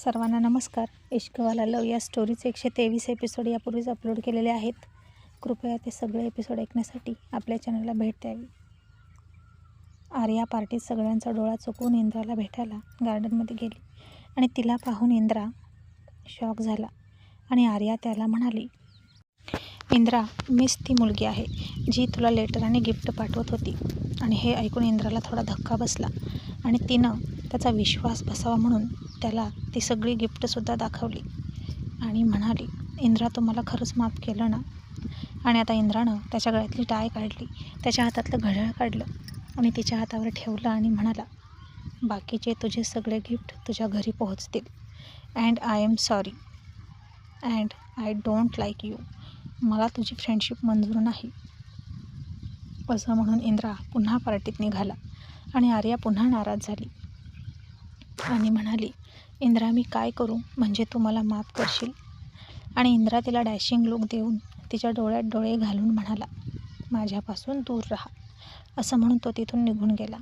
सर्वांना नमस्कार. इश्कवाला लव या स्टोरीचे एकशे तेवीस एपिसोड यापूर्वीच अपलोड केलेले आहेत. कृपया ते सगळे एपिसोड ऐकण्यासाठी आपल्या चॅनलला भेट द्यावी. आर्या पार्टीत सगळ्यांचा डोळा चुकवून इंद्राला भेटायला गार्डनमध्ये गेली आणि तिला पाहून इंद्रा शॉक झाला आणि आर्या त्याला म्हणाली इंद्रा मीच ती मुलगी आहे जी तुला लेटर आणि गिफ्ट पाठवत होती. आणि हे ऐकून इंद्राला थोडा धक्का बसला. आणि तिनं त्याचा विश्वास बसावा म्हणून त्याला ती सगळी गिफ्टसुद्धा दाखवली. आणि म्हणाली इंद्रा तुम्हाला खरंच माफ केलं ना? आणि आता इंद्रानं त्याच्या गळ्यातली टाय काढली त्याच्या हातातलं घड्याळ काढलं आणि तिच्या हातावर ठेवलं आणि म्हणाला बाकीचे तुझे सगळे गिफ्ट तुझ्या घरी पोहोचतील. And I am sorry and I don't like you मला तुझी फ्रेंडशिप मंजूर नाही. असं म्हणून इंद्रा पुन्हा पार्टीत निघाला आणि आर्या पुन्हा नाराज झाली. आणि म्हणाली इंद्रा मी काय करू? म्हणजे तू मला माफ करशील? आणि इंद्रा तिला डॅशिंग लुक देऊन तिच्या डोळ्यात डोळे घालून म्हणाला माझ्यापासून दूर राहा. असं म्हणून तो तिथून निघून गेला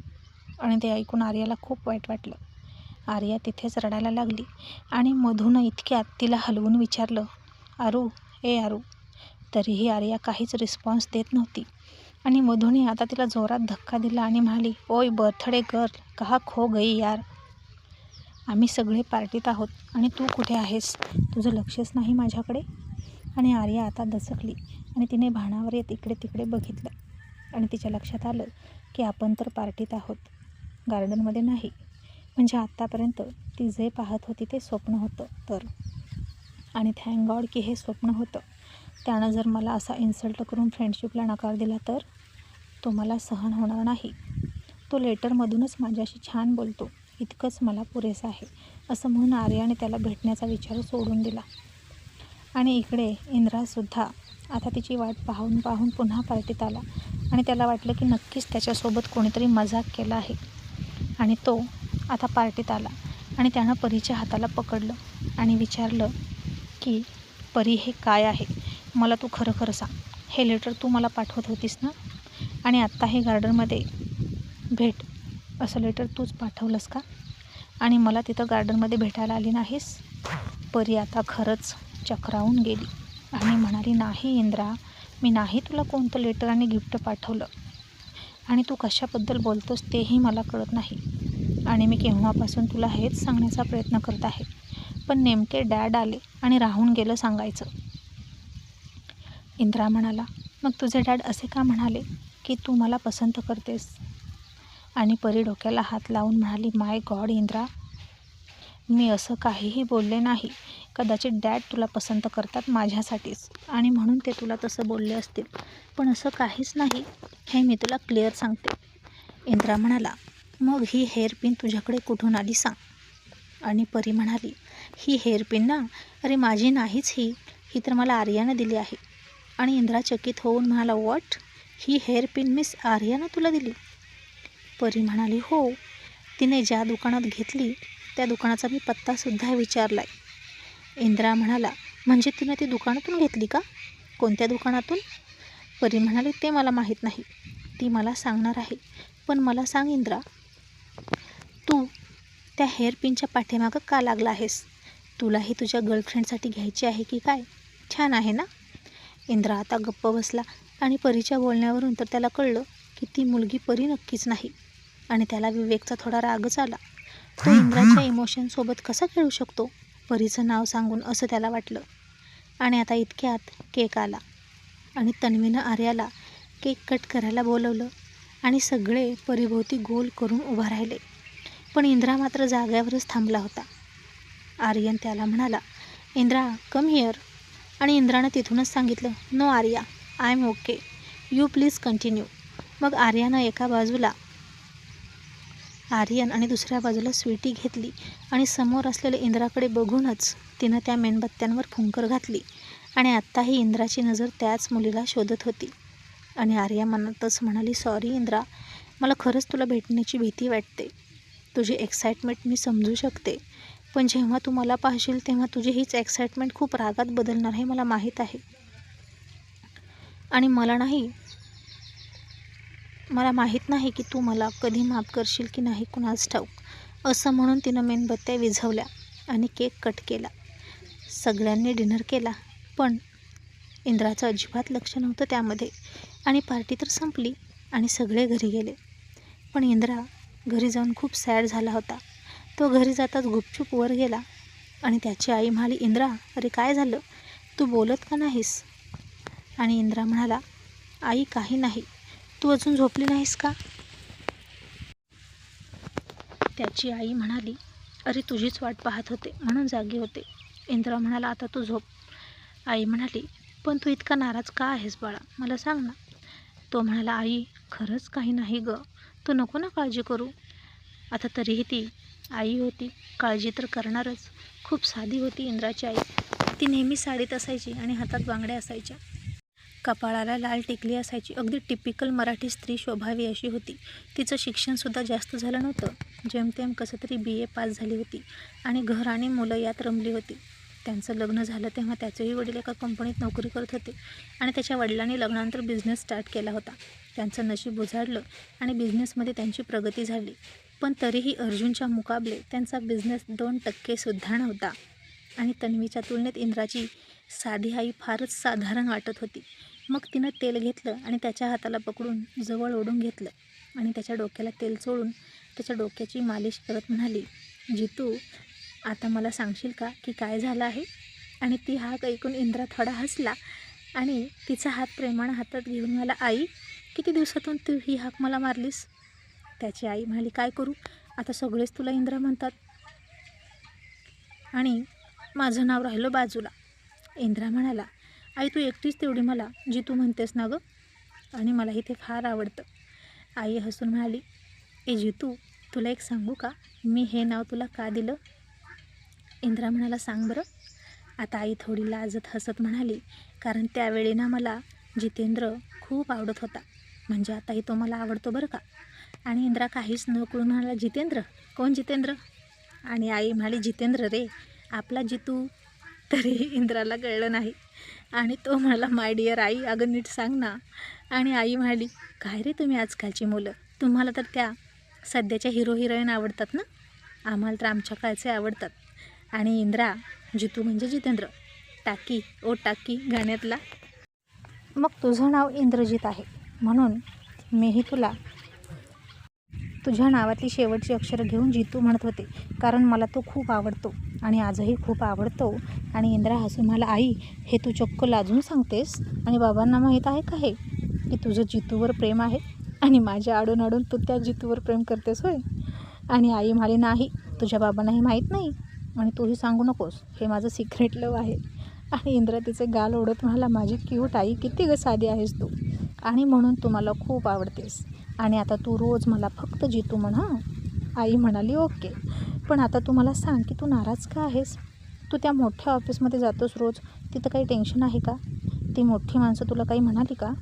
आणि ते ऐकून आर्याला खूप वाईट वाटलं. आर्या तिथेच रडायला लागली आणि मधून इतक्यात तिला हलवून विचारलं आरू ए आरू तरीही आर्या काहीच रिस्पॉन्स देत नव्हती. आणि मधुनी आता तिला जोरात धक्का दिला आणि म्हणाली ओय बर्थडे गर्ल कहा खो गई यार. आम्ही सगळे पार्टीत आहोत आणि तू कुठे आहेस? तुझं लक्षच नाही माझ्याकडे? आणि आर्या आता दचकली आणि तिने भाणावर येत इकडे तिकडे बघितलं. आणि तिच्या लक्षात आलं की आपण तर पार्टीत आहोत. गार्डनमध्ये नाही. म्हणजे आत्तापर्यंत ती जे पाहत होती ते स्वप्न होतं तर. आणि थँक गॉड की हे स्वप्न होतं. त्यानं जर मला असा इन्सल्ट करून फ्रेंडशिपला नकार दिला तर? तो मला सहन होणार नाही. तो लेटरमधूनच माझ्याशी छान बोलतो. इतकंच मला पुरेसं आहे असं म्हणून आर्याने त्याला भेटण्याचा विचार सोडून दिला. आणि इकडे इंद्रासुद्धा आता तिची वाट पाहून पाहून पुन्हा पार्टीत आला आणि त्याला वाटलं की नक्कीच त्याच्यासोबत कोणीतरी मजाक केला आहे. आणि तो आता पार्टीत आला आणि त्यानं परीच्या हाताला पकडलं आणि विचारलं की परी हे काय आहे? मला तू खरं खरं सांग. हे लेटर तू मला पाठवत होतीस ना? आणि आत्ता हे गार्डनमध्ये भेट. असं लेटर तूच पाठवलंस का? आणि मला तिथं गार्डनमध्ये भेटायला आली नाहीस? परी आता खरंच चक्रावून गेली. आणि म्हणाली नाही इंद्रा मी नाही तुला कोणतं लेटर आणि गिफ्ट पाठवलं. आणि तू कशाबद्दल बोलतोस तेही मला कळत नाही. आणि मी केव्हापासून तुला हेच सांगण्याचा प्रयत्न करत आहे. पण नेमके डॅड आले आणि राहून गेलं सांगायचं. इंद्रा म्हणाला मग तुझे डॅड असे का म्हणाले की तू मला पसंत करतेस? आणि परी डोक्याला हात लावून म्हणाली माय गॉड इंद्रा मी असं काहीही बोलले नाही. कदाचित डॅड तुला पसंत करतात माझ्यासाठीच आणि म्हणून ते तुला तसं बोलले असतील. पण असं काहीच नाही. हे मी तुला क्लिअर सांगते. इंद्रा म्हणाला मग ही हेअरपिन तुझ्याकडे कुठून आली सांग. आणि परी म्हणाली ही हेअरपिन ना? अरे माझी नाहीच ही. ही तर मला आर्यानं दिली आहे. आणि इंद्रा चकित होऊन म्हणाला वॉट ही हेअरपिन मिस आर्यानं तुला दिली? परी म्हणाली हो. तिने ज्या दुकानात घेतली त्या दुकानाचा मी पत्तासुद्धा विचारला आहे इंद्रा म्हणाला म्हणजे तिनं ती दुकानातून घेतली का? कोणत्या दुकानातून? परी म्हणाली ते मला माहीत नाही. ती मला सांगणार आहे. पण मला सांग इंद्रा तू त्या हेअरपिनच्या पाठीमागं का लागला आहेस? तुलाही तुझ्या गर्लफ्रेंडसाठी घ्यायची आहे की काय? छान आहे ना? इंद्रा आता गप्प बसला आणि परीच्या बोलण्यावरून तर त्याला कळलं की ती मुलगी परी नक्कीच नाही. आणि त्याला विवेकचा थोडा रागच आला. तो इंद्राच्या इमोशनसोबत कसा खेळू शकतो? परीचं नाव सांगून असं त्याला वाटलं. आणि आता इतक्यात केक आला. आणि तन्वीनं आर्याला केक कट करायला बोलवलं. आणि सगळे परीभोवती गोल करून उभा राहिले. पण इंद्रा मात्र जाग्यावरच थांबला होता. आर्यन त्याला म्हणाला इंद्रा कम हिअर आणि इंद्रानं तिथूनच सांगितलं no Arya I am okay. You please continue. मग आर्यानं एका बाजूला आर्यन आणि दुसऱ्या बाजूला स्वीटी घेतली आणि समोर असलेल्या इंद्राकडे बघूनच तिनं त्या मेणबत्त्यांवर फुंकर घातली आणि आत्ताही इंद्राची नजर त्याच मुलीला शोधत होती. आणि आर्या मनातच म्हणाली सॉरी इंद्रा मला खरंच तुला भेटण्याची भीती वाटते. तुझी एक्साइटमेंट मी समजू शकते. पण जेव्हा तू मला पाहशील तेव्हा तुझी हीच एक्साइटमेंट खूप रागात बदलणार हे मला माहीत आहे. आणि मला नाही मला माहीत नाही की तू मला कधी माफ करशील की नाही कुणास ठाऊक असं म्हणून तिनं मेणबत्त्या विझवल्या आणि केक कट केला. सगळ्यांनी डिनर केला पण इंद्राचं अजिबात लक्ष नव्हतं त्यामध्ये. आणि पार्टी तर संपली आणि सगळे घरी गेले. पण इंद्रा घरी जाऊन खूप सॅड झाला होता. तो घरी जाताच गुपचूप वर गेला आणि त्याची आई म्हणाली इंद्रा अरे काय झालं? तू बोलत का नाहीस? आणि इंद्रा म्हणाला आई काही नाही. तू अजून झोपली नाहीस का? त्याची आई म्हणाली अरे तुझीच वाट पाहत होते म्हणून जागी होते. इंद्रा म्हणाला आता तू झोप. आई म्हणाली पण तू इतका नाराज का आहेस बाळा? मला सांग ना. तो म्हणाला आई खरंच काही नाही गं. तू नको ना काळजी करू. आता तरीही ती आई होती. काळजी तर करणारच. खूप साधी होती इंद्राची आई. ती नेहमी साडीत असायची आणि हातात बांगड्या असायच्या. कपाळाला लाल टिकली असायची. अगदी टिपिकल मराठी स्त्री शोभावी अशी होती. तिचं शिक्षणसुद्धा जास्त झालं नव्हतं. जेमतेम कसं तरी बी ए पास झाली होती आणि घर आणि मुलं यात रमली होती. त्यांचं लग्न झालं तेव्हा त्याचेही वडील एका कंपनीत नोकरी करत होते आणि त्याच्या वडिलांनी लग्नानंतर बिझनेस स्टार्ट केला होता. त्यांचं नशीब उजाडलं आणि बिझनेसमध्ये त्यांची प्रगती झाली. पण तरीही अर्जुनच्या मुकाबले त्यांचा बिझनेस दोन टक्केसुद्धा नव्हता. आणि तन्वीच्या तुलनेत इंद्राची साधी आई फारच साधारण वाटत होती. मग तिनं तेल घेतलं आणि त्याच्या हाताला पकडून जवळ ओढून घेतलं आणि त्याच्या डोक्याला तेल चोळून त्याच्या डोक्याची मालिश करत म्हणाली जितू आता मला सांगशील का की काय झालं आहे? आणि ती हाक ऐकून इंद्रा थोडा हसला आणि तिचा हात प्रेमानं हातात घेऊन मला आई किती दिवसातून तू ही हाक मला मारलीस? त्याची आई म्हणाली काय करू? आता सगळेच तुला इंद्रा म्हणतात. आणि माझं नाव राहिलं बाजूला. इंद्रा म्हणाला आई तू एकटीच तेवढी मला जी तू म्हणतेस ना गं? आणि मलाही ते फार आवडतं. आई हसून म्हणाली ए जितू तुला एक सांगू का? मी हे नाव तुला का दिलं? इंद्रा म्हणाला सांग बरं. आता आई थोडी लाजत हसत म्हणाली कारण त्यावेळी ना मला जितेंद्र खूप आवडत होता. म्हणजे आताही तो मला आवडतो बरं का? आणि इंद्रा काहीच न म्हणाला जितेंद्र? कोण जितेंद्र? आणि आई म्हणाली जितेंद्र रे आपला जितू. तरीही इंद्राला कळलं नाही. आणि तो म्हणाला माय डिअर आई अगं नीट सांग ना. आणि आई म्हणाली काय रे तुम्ही आजकालची मुलं? तुम्हाला तर त्या सध्याच्या हिरो हिरोईन आवडतात ना? आम्हाला तर आमच्या काळचे आवडतात. आणि इंद्रा जितू म्हणजे जितेंद्र. टाकी ओ टाकी गाण्यातला. मग तुझं नाव इंद्रजित आहे. म्हणून मीही तुला तुझ्या नावातली शेवटची अक्षरं घेऊन जितू म्हणत होते. कारण मला तो खूप आवडतो आणि आजही खूप आवडतो. आणि इंद्रा हसून मला आई हे तू चक्क लाजून सांगतेस? आणि बाबांना माहीत आहे का हे? की तुझं जितूवर प्रेम आहे आणि माझ्या आडून आडून तू त्या जितूवर प्रेम करतेस होय? आणि आई म्हणाली नाही तुझ्या बाबांनाही माहीत नाही. आणि तूही सांगू नकोस. हे माझं सिक्रेट लव आहे. आणि इंद्रा तिचे गाल ओढत म्हणाला माझी क्यूट आई किती ग साधी आहेस तू. आणि म्हणून तू मला खूप आवडतेस. आणि आता तू रोज मला फक्त जितू म्हणा आई म्हणाली ओके. पण आता तू मला सांग की तू नाराज का आहेस? तू त्या मोठ्या ऑफिसमध्ये जातोस रोज. तिथं काही टेन्शन आहे का? ती मोठी माणसं तुला काही म्हणाली का?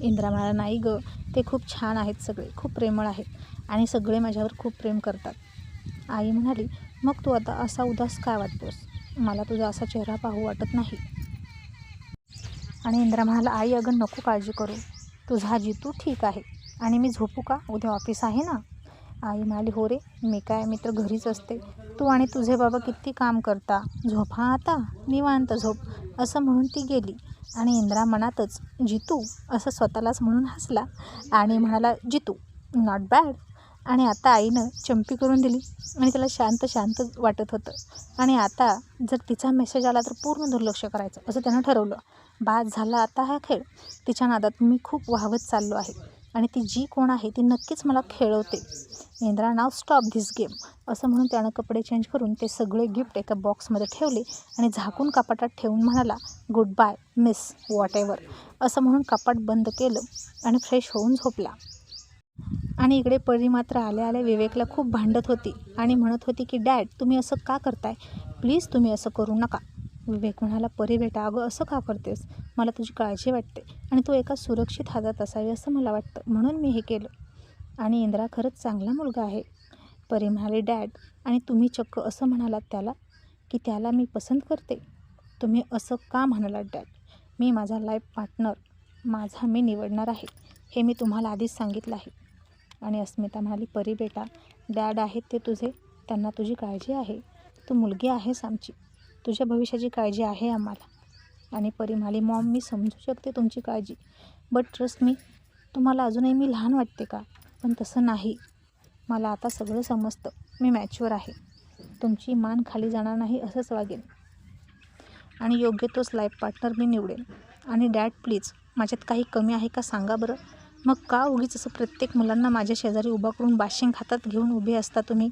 इंद्रा म्हणाला नाही गं. ते खूप छान आहेत सगळे. खूप प्रेमळ आहेत. आणि सगळे माझ्यावर खूप प्रेम करतात. आई म्हणाली मग तू आता असा उदास का वाटतोस? मला तुझा असा चेहरा पाहू वाटत नाही. आणि इंद्रा म्हणाला आई अगं नको काळजी करू. तुझा जितू ठीक आहे. आणि मी झोपू का? उद्या ऑफिस आहे ना? आई म्हणाली हो रे मी काय मी तर घरीच असते. तू आणि तुझे बाबा किती काम करता? झोपा आता? निवांत झोप. असं म्हणून ती गेली. आणि इंद्रा मनातच जितू असं स्वतःलाच म्हणून हसला. आणि म्हणाला जितू नॉट बॅड आणि आता आईनं चंपी करून दिली. आणि त्याला शांत शांत वाटत होतं. आणि आता जर तिचा मेसेज आला तर पूर्ण दुर्लक्ष करायचं असं त्यानं ठरवलं. बाद झाला आता हा खेळ. तिच्या नादात मी खूप वाहवत चाललो आहे. आणि ती जी कोण आहे ती नक्कीच मला खेळवते. इंद्रा नाव स्टॉप धिस गेम असं म्हणून त्यानं कपडे चेंज करून ते सगळे गिफ्ट एका बॉक्समध्ये ठेवले आणि झाकून कपाटात ठेवून म्हणाला good bye miss whatever असं म्हणून कपाट बंद केलं आणि फ्रेश होऊन झोपला. आणि इकडे परी मात्र आल्या आल्या विवेकला खूप भांडत होती आणि म्हणत होती की डॅड तुम्ही असं का करताय? प्लीज तुम्ही असं करू नका. विवेक म्हणाला परी बेटा अगं असं का करतेस? मला तुझी काळजी वाटते आणि तू एका सुरक्षित हातात असावी असं मला वाटतं. म्हणून मी हे केलं. आणि इंद्रा खरंच चांगला मुलगा आहे. परी म्हणाली डॅड आणि तुम्ही चक्क असं म्हणालात त्याला की त्याला मी पसंत करते? तुम्ही असं का म्हणालात डॅड? मी माझा लाईफ पार्टनर. माझा मी निवडणार आहे. हे मी तुम्हाला आधीच सांगितलं आहे. आणि अस्मिता म्हणाली परी बेटा डॅड आहेत ते तुझे. त्यांना तुझी काळजी आहे. तू मुलगी आहेस आमची. तुझ्या भविष्याची काळजी आहे आम्हाला. आणि परी म्हणाली मॉम मी समजू शकते तुमची काळजी. बट ट्रस्ट मी तुम्हाला अजूनही मी लहान वाटते का? पण तसं नाही. मला आता सगळं समजतं. मी मॅच्युअर आहे. तुमची मान खाली जाणार नाही असंच वागेन. आणि योग्य तोच लाईफ पार्टनर मी निवडेन. आणि डॅड प्लीज माझ्यात काही कमी आहे का सांगा बरं? मग का उगीच असं प्रत्येक मुलांना माझ्या शेजारी उभा करून बाशिंग हातात घेऊन उभे असता तुम्ही?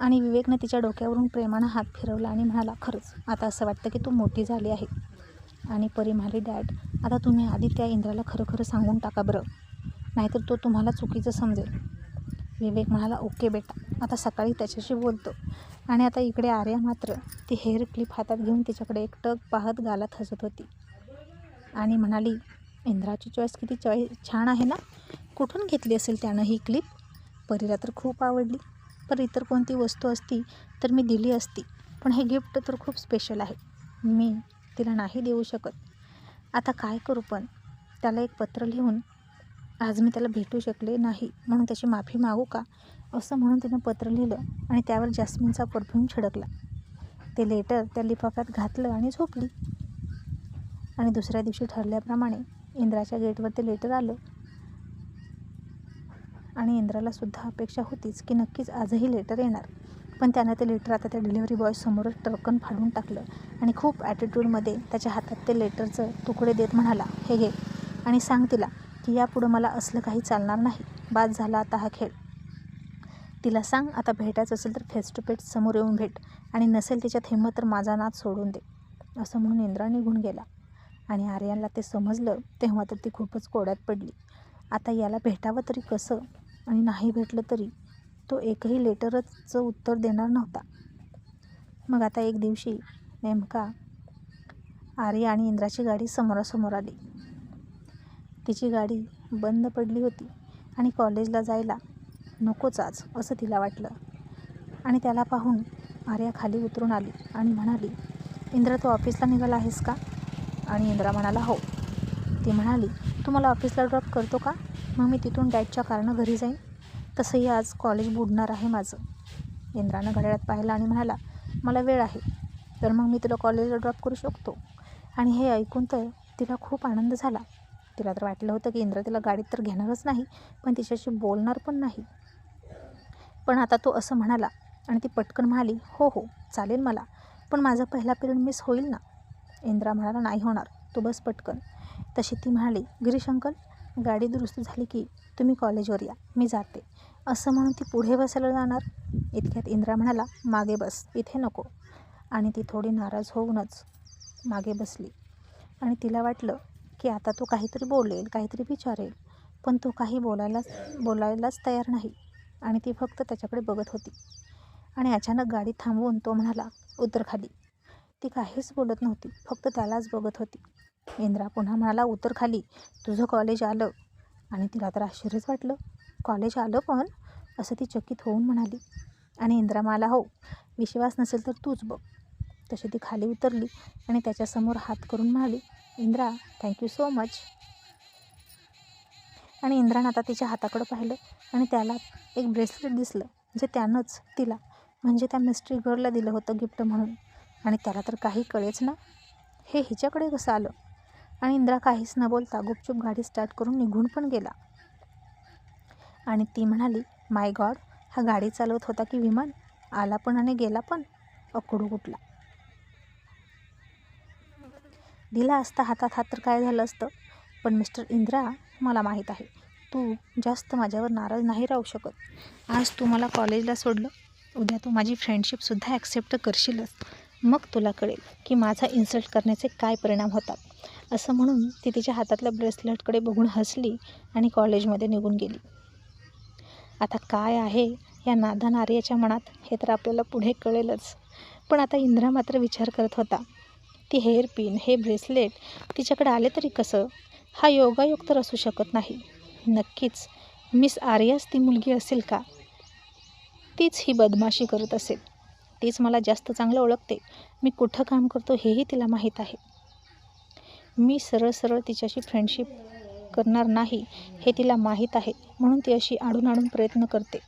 आणि विवेकने तिच्या डोक्यावरून प्रेमानं हात फिरवला आणि म्हणाला खरंच आता असं वाटतं की तू मोठी झाली आहे. आणि परी म्हणाली डॅड आता तुम्ही आधी त्या इंद्राला खरं खरं सांगून टाका बरं नाहीतर तो तुम्हाला चुकीचं समजेल. विवेक म्हणाला ओके बेटा आता सकाळी त्याच्याशी बोलतो आणि आता इकडे आर्या मात्र ती हेअर क्लिप हातात घेऊन तिच्याकडे एकटक पाहत गालात हसत होती आणि म्हणाली इंद्राची चॉईस किती चॉईस छान आहे ना? कुठून घेतली असेल त्यानं ही क्लिप? परीला तर खूप आवडली. पर इतर कोणती वस्तू असती तर मी दिली असती. पण हे गिफ्ट तर खूप स्पेशल आहे. मी तिला नाही देऊ शकत. आता काय करू पण? त्याला एक पत्र लिहून आज मी त्याला भेटू शकले नाही. म्हणून त्याची माफी मागू का? असं म्हणून तिनं पत्र लिहिलं आणि त्यावर जास्मिनचा परफ्यूम छिडकला. ते लेटर त्या लिफाफ्यात घातलं आणि झोपली. आणि दुसऱ्या दिवशी ठरल्याप्रमाणे इंद्राच्या गेटवर ते लेटर आलं. आणि इंद्राला सुद्धा अपेक्षा होतीच की नक्कीच आजही लेटर येणार. पण त्यानं ते लेटर आता त्या डिलिव्हरी बॉयसमोरच टरकन फाडून टाकलं आणि खूप ॲटिट्यूडमध्ये त्याच्या हातात ते लेटरचं तुकडे देत म्हणाला हे घे आणि सांग तिला की यापुढं मला असलं काही चालणार नाही. बाद झाला आता हा खेळ. तिला सांग आता भेटायचं असेल तर फेस टू फेस समोर येऊन भेट आणि नसेल तिच्यात हिंमत तर माझा नाद सोडून दे असं म्हणून इंद्रा निघून गेला. आणि आर्यानला ते समजलं तेव्हा तर ती खूपच कोड्यात पडली. आता याला भेटावं तरी कसं? आणि नाही भेटलं तरी तो एकही लेटरचं उत्तर देणार नव्हता. मग आता एक दिवशी नेमका आर्या आणि इंद्राची गाडी समोरासमोर आली. तिची गाडी बंद पडली होती आणि कॉलेजला जायला नकोच आज असं तिला वाटलं. आणि त्याला पाहून आर्या खाली उतरून आली आणि म्हणाली इंद्रा तू ऑफिसला निघाला आहेस का? आणि इंद्रा म्हणाला हो. ती म्हणाली तू मला ऑफिसला ड्रॉप करतो का? मग मी तिथून डॅडच्या कारणं घरी जाईन. तसंही आज कॉलेज बुडणार आहे माझं. इंद्रानं घड्याळात पाहिलं आणि म्हणाला मला वेळ आहे. तर मग मी तुला कॉलेजला ड्रॉप करू शकतो. आणि हे ऐकून तर तिला खूप आनंद झाला. तिला तर वाटलं होतं की इंद्र तिला गाडीत तर घेणारच नाही पण तिच्याशी बोलणार पण नाही. पण आता तो असं म्हणाला आणि ती पटकन म्हणाली हो हो चालेल मला पण माझा पहिला पिरियड मिस होईल ना? इंद्रा म्हणाला नाही होणार. तू बस पटकन. तशी ती म्हणाली गिरीश अंकल गाडी दुरुस्त झाली की तुम्ही कॉलेजवर या मी जाते. असं म्हणून ती पुढे बसायला जाणार? इतक्यात इंद्रा म्हणाला मागे बस इथे नको. आणि ती थोडी नाराज होऊनच मागे बसली. आणि तिला वाटलं की आता तो काहीतरी बोलेल काहीतरी विचारेल पण तो काही बोलायलाच बोलायलाच तयार नाही. आणि ती फक्त त्याच्याकडे बघत होती. आणि अचानक गाडी थांबवून तो म्हणाला उतर खाली. ती काहीच बोलत नव्हती फक्त त्यालाच बघत होती. इंद्रा पुन्हा म्हणाला उतर खाली. तुझं कॉलेज आलं. आणि तिला तर आश्चर्यच वाटलं. कॉलेज आलं पण? असं ती चकित होऊन म्हणाली. आणि इंद्रा मला हो विश्वास नसेल तर तूच बघ. तशी ती खाली उतरली आणि त्याच्यासमोर हात करून म्हणाली इंद्रा थँक्यू सो मच आणि इंद्रानं आता तिच्या हाताकडं पाहिलं आणि त्याला एक ब्रेसलेट दिसलं जे त्यानंच तिला म्हणजे त्या मिस्ट्री गर्लला दिलं होतं गिफ्ट म्हणून. आणि त्याला तर काही कळेच ना. हे हिच्याकडे कसं आलं? आणि इंद्रा काहीच न बोलता गुपचूप गाडी स्टार्ट करून निघून पण गेला. आणि ती म्हणाली माय गॉड हा गाडी चालवत होता की विमान? आला पण आणि गेला पण? अकडू कुठला. दिला असता हातात हात तर काय झालं असतं? पण मिस्टर इंद्रा मला माहीत आहे तू जास्त माझ्यावर नाराज नाही राहू शकत. आज तू मला कॉलेजला सोडलं. उद्या तू माझी फ्रेंडशिपसुद्धा ॲक्सेप्ट करशीलच. मग तुला कळेल की माझा इन्सल्ट करण्याचे काय परिणाम होतात. असं म्हणून ती तिच्या हातातल्या ब्रेसलेटकडे बघून हसली आणि कॉलेजमध्ये निघून गेली. आता काय आहे या नादान आर्याच्या मनात हे तर आपल्याला पुढे कळेलच. पण आता इंद्रा मात्र विचार करत होता. ती हेअर पिन हे ब्रेसलेट तिच्याकडे आले तरी कसं? हा योगायोग तर असू शकत नाही. नक्कीच मिस आर्याच ती मुलगी असेल का? तीच ही बदमाशी करत असेल. तीच मला जास्त चांगलं ओळखते. मी कुठं काम करतो हेही तिला माहीत आहे. मी सरळ सरळ तिच्याशी फ्रेंडशिप करणार नाही हे तिला माहीत आहे म्हणून ती अशी आडून आडून प्रयत्न करते.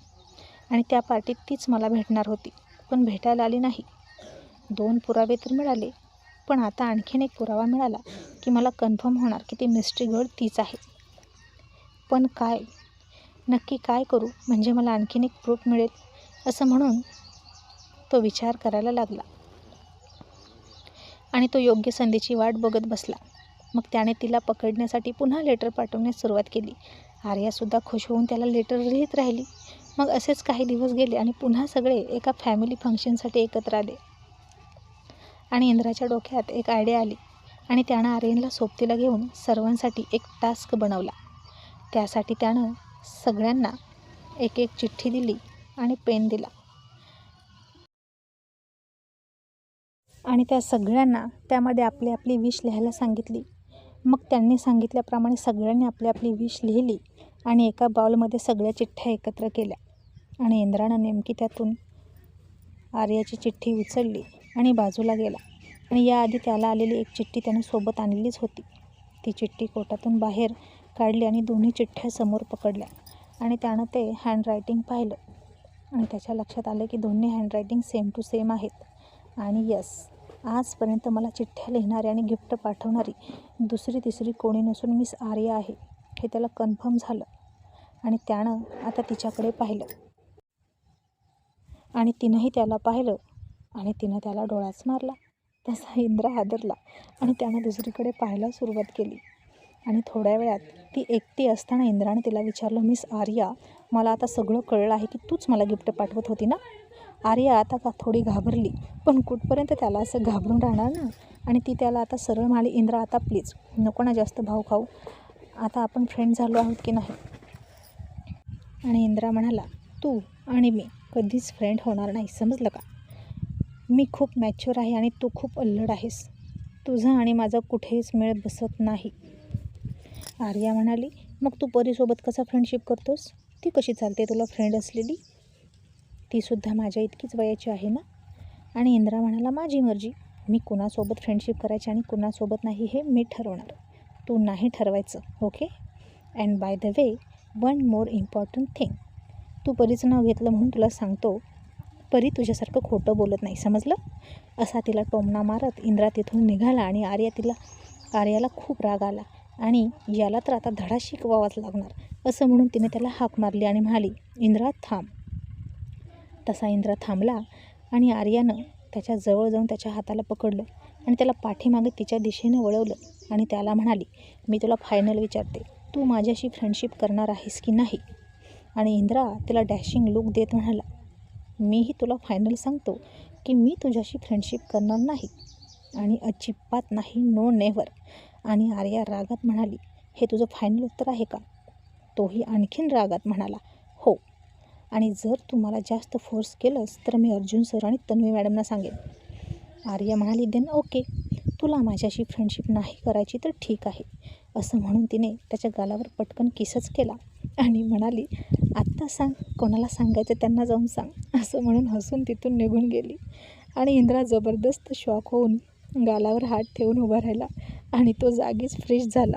आणि त्या पार्टीत तीच मला भेटणार होती पण भेटायला आली नाही. दोन पुरावे तर मिळाले पण आता आणखीन एक पुरावा मिळाला की मला कन्फर्म होणार की ती मिस्ट्री गर्ल तीच आहे. पण काय? नक्की काय करू? म्हणजे मला आणखीन एक प्रूफ मिळेल असं म्हणून तो विचार करायला लागला. आणि तो योग्य संधीची वाट बघत बसला. मग त्याने तिला पकडण्यासाठी पुन्हा लेटर पाठवण्यास सुरुवात केली. आर्यासुद्धा खुश होऊन त्याला लेटर लिहित राहिली. मग असेच काही दिवस गेले आणि पुन्हा सगळे एका फॅमिली फंक्शनसाठी एकत्र आले. आणि इंद्राच्या डोक्यात एक आयडिया आली आणि त्यानं आर्यनला सोबतीला घेऊन सर्वांसाठी एक टास्क बनवला. त्यासाठी त्यानं सगळ्यांना एक एक चिठ्ठी दिली आणि पेन दिला. आणि त्या सगळ्यांना त्यामध्ये आपली आपली विश लिहायला सांगितली. मग त्यांनी सांगितल्याप्रमाणे सगळ्यांनी आपली आपली विश लिहिली आणि एका बाउलमध्ये सगळ्या चिठ्ठ्या एकत्र केल्या. आणि इंद्रानं नेमकी त्यातून आर्याची चिठ्ठी उचलली आणि बाजूला गेला. आणि याआधी त्याला आलेली एक चिठ्ठी त्याने सोबत आणलेलीच होती. ती चिठ्ठी कोटातून बाहेर काढली आणि दोन्ही चिठ्ठ्या समोर पकडल्या. आणि त्यानं ते हँडरायटिंग पाहिलं. आणि त्याच्या लक्षात आलं की दोन्ही हँडरायटिंग सेम टू सेम आहेत. आणि यस आजपर्यंत मला चिठ्ठ्या लिहिणारी आणि गिफ्ट पाठवणारी दुसरी तिसरी कोणी नसून मिस आर्या आहे हे त्याला कन्फर्म झालं. आणि त्यानं आता तिच्याकडे पाहिलं. आणि तिनंही त्याला पाहिलं. आणि तिनं त्याला डोळाच मारला. तसा इंद्र हादरला. आणि त्यानं दुसरीकडे पाहायला सुरुवात केली. आणि थोड्या वेळात ती एकटी असताना इंद्राने तिला विचारलं मिस आर्या मला आता सगळं कळलं आहे की तूच मला गिफ्ट पाठवत होती ना? आर्या आता का थोडी घाबरली पण कुठपर्यंत त्याला असं घाबरून राहणार ना? आणि ती त्याला आता सरळ म्हणाली इंद्रा आता प्लीज नको ना जास्त भाव खाऊ. आता आपण फ्रेंड झालो आहोत की नाही? आणि इंद्रा म्हणाला तू आणि मी कधीच फ्रेंड होणार नाही समजलं का? मी खूप मॅच्युअर आहे आणि तू खूप अल्लड आहेस. तुझं आणि माझं कुठेच मेळ बसत नाही. आर्या म्हणाली मग तू परीसोबत कसा फ्रेंडशिप करतोस? ती कशी चालते तुला फ्रेंड असलेली? तीसुद्धा माझ्या इतकीच वयाची आहे ना? आणि इंद्रा म्हणाला माझी मर्जी. मी कुणासोबत फ्रेंडशिप करायची आणि कुणासोबत नाही हे मी ठरवणार. तू नाही ठरवायचं okay and by the way one more important thing तू परीचं नाव घेतलं म्हणून तुला सांगतो परी तुझ्यासारखं खोटं बोलत नाही समजलं? असा तिला टोमणा मारत इंद्रा तिथून निघाला आणि आर्या तिला आर्याला खूप राग आला आणि याला तर आता धडा शिकवावाच लागणार. असं म्हणून तिने त्याला हाक मारली आणि म्हणाली इंद्रा थांब. तसा इंद्रा थांबला आणि आर्यानं त्याच्याजवळ जाऊन त्याच्या हाताला पकडलं आणि त्याला पाठीमागे तिच्या दिशेने वळवलं आणि त्याला म्हणाली मी तुला फायनल विचारते. तू माझ्याशी फ्रेंडशिप करणार आहेस की नाही? आणि इंद्रा तिला डॅशिंग लुक देत म्हणाला मीही तुला फायनल सांगतो की मी तुझ्याशी फ्रेंडशिप करणार नाही आणि अजिबात नाही नो नेव्हर आणि आर्या रागात म्हणाली हे तुझं फायनल उत्तर आहे का? तोही आणखीन रागात म्हणाला आणि जर तुम्हाला जास्त फोर्स केलंस तर मी अर्जुन सर आणि तन्वी मॅडमना सांगेन. आर्या म्हणाली देन ओके तुला माझ्याशी फ्रेंडशिप नाही करायची तर ठीक आहे. असं म्हणून तिने त्याच्या गालावर पटकन किसच केला आणि म्हणाली आत्ता सांग कोणाला सांगायचं त्यांना जाऊन सांग. असं म्हणून हसून तिथून निघून गेली. आणि इंद्रा जबरदस्त शॉक होऊन गालावर हात ठेवून उभा राहिला आणि तो जागीच फ्रेश झाला.